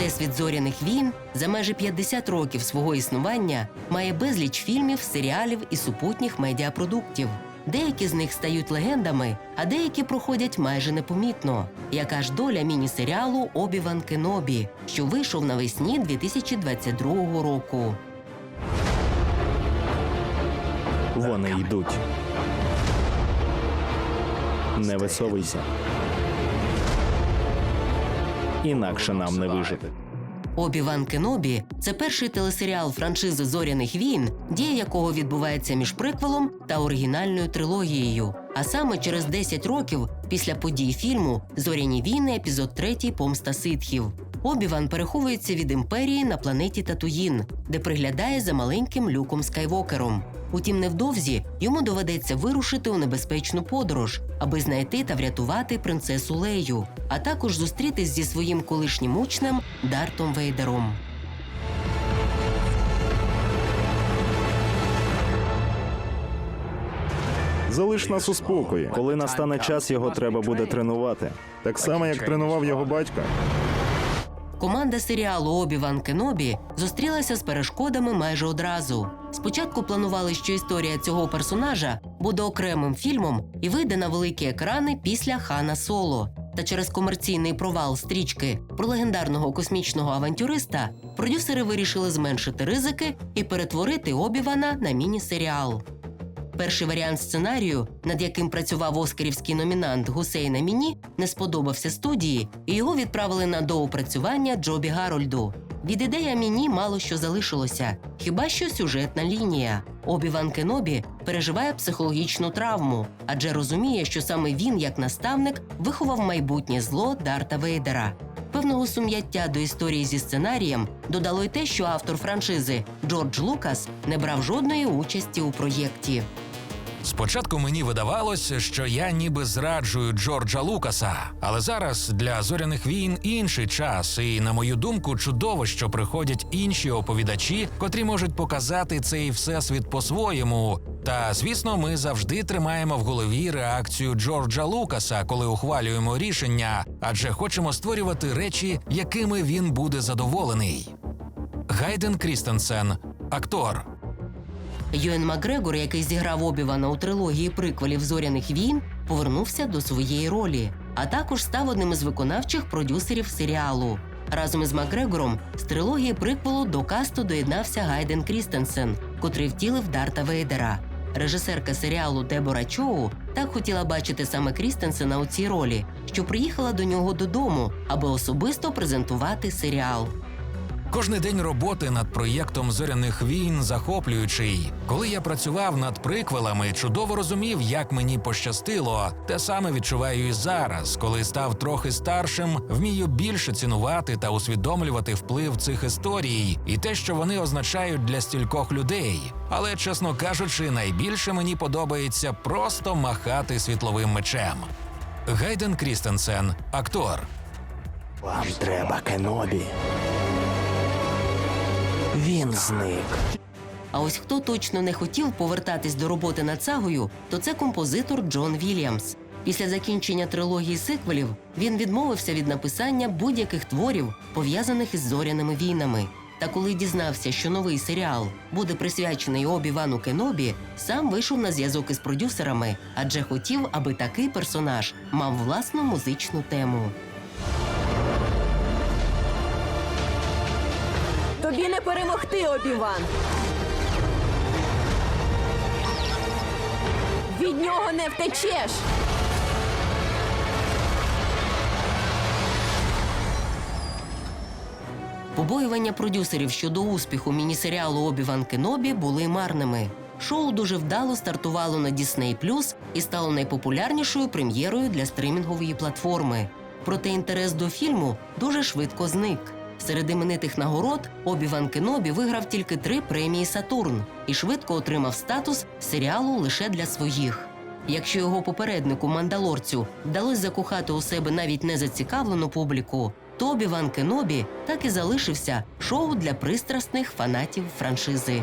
Всесвіт зоряних війн за майже 50 років свого існування має безліч фільмів, серіалів і супутніх медіапродуктів. Деякі з них стають легендами, а деякі проходять майже непомітно. Яка ж доля міні-серіалу Обіван Кенобі, що вийшов навесні 2022 року. Вони йдуть. Не висовуйся. Інакше нам не вижити. Обі-Ван Кенобі це перший телесеріал франшизи зоряних війн, дія якого відбувається між приквелом та оригінальною трилогією. А саме через 10 років після подій фільму Зоряні війни, епізод 3 Помста ситхів. Обіван переховується від імперії на планеті Татуїн, де приглядає за маленьким люком Скайвокером. Утім, невдовзі йому доведеться вирушити у небезпечну подорож, аби знайти та врятувати принцесу Лею, а також зустрітись зі своїм колишнім учнем Дартом Вейдером. Залиш нас у спокої. Коли настане час, його треба буде тренувати. Так само, як тренував його батька. Команда серіалу Обі-Ван Кенобі зустрілася з перешкодами майже одразу. Спочатку планували, що історія цього персонажа буде окремим фільмом і вийде на великі екрани після Хана Соло. Та через комерційний провал стрічки про легендарного космічного авантюриста продюсери вирішили зменшити ризики і перетворити Обівана на міні-серіал. Перший варіант сценарію, над яким працював оскарівський номінант Гусейн Аміні, не сподобався студії, і його відправили на доопрацювання Джобі Гарольду. Від ідеї Аміні мало що залишилося, хіба що сюжетна лінія. Обі-Ван Кенобі переживає психологічну травму, адже розуміє, що саме він, як наставник, виховав майбутнє зло Дарта Вейдера. Певного сум'яття до історії зі сценарієм додало й те, що автор франшизи Джордж Лукас не брав жодної участі у проєкті. Спочатку мені видавалося, що я ніби зраджую Джорджа Лукаса, але зараз для зоряних війн інший час, і на мою думку, чудово, що приходять інші оповідачі, котрі можуть показати цей всесвіт по-своєму. Та звісно, ми завжди тримаємо в голові реакцію Джорджа Лукаса, коли ухвалюємо рішення, адже хочемо створювати речі, якими він буде задоволений. Гайден Крістенсен, актор. Юен Макгрегор, який зіграв Обівана у трилогії приквелів зоряних війн, повернувся до своєї ролі, а також став одним із виконавчих продюсерів серіалу. Разом із Макгрегором з трилогії приквелу до касту доєднався Гайден Крістенсен, котрий втілив Дарта Вейдера. Режисерка серіалу Дебора Чоу так хотіла бачити саме Крістенсена у цій ролі, що приїхала до нього додому, аби особисто презентувати серіал. Кожний день роботи над проєктом зоряних війн захоплюючий. Коли я працював над приквелами, чудово розумів, як мені пощастило. Те саме відчуваю і зараз, коли став трохи старшим, вмію більше цінувати та усвідомлювати вплив цих історій і те, що вони означають для стількох людей. Але, чесно кажучи, найбільше мені подобається просто махати світловим мечем. Гайден Крістенсен, актор. Вам треба Кенобі. Він зник. А ось хто точно не хотів повертатись до роботи над сагою, то це композитор Джон Вільямс. Після закінчення трилогії сиквелів він відмовився від написання будь-яких творів, пов'язаних із зоряними війнами. Та коли дізнався, що новий серіал буде присвячений Обі Вану Кенобі, сам вийшов на зв'язок із продюсерами, адже хотів, аби такий персонаж мав власну музичну тему. Тобі не перемогти, Обіван. Від нього не втечеш. Побоювання продюсерів щодо успіху міні-серіалу Обі-Ван Кенобі були марними. Шоу дуже вдало стартувало на Disney і стало найпопулярнішою прем'єрою для стримінгової платформи. Проте інтерес до фільму дуже швидко зник. Серед іменитих нагород Обі-Ван Кенобі виграв тільки три премії Сатурн і швидко отримав статус серіалу лише для своїх. Якщо його попереднику мандалорцю вдалося закохати у себе навіть незацікавлену публіку, то Обі-Ван Кенобі так і залишився шоу для пристрасних фанатів франшизи.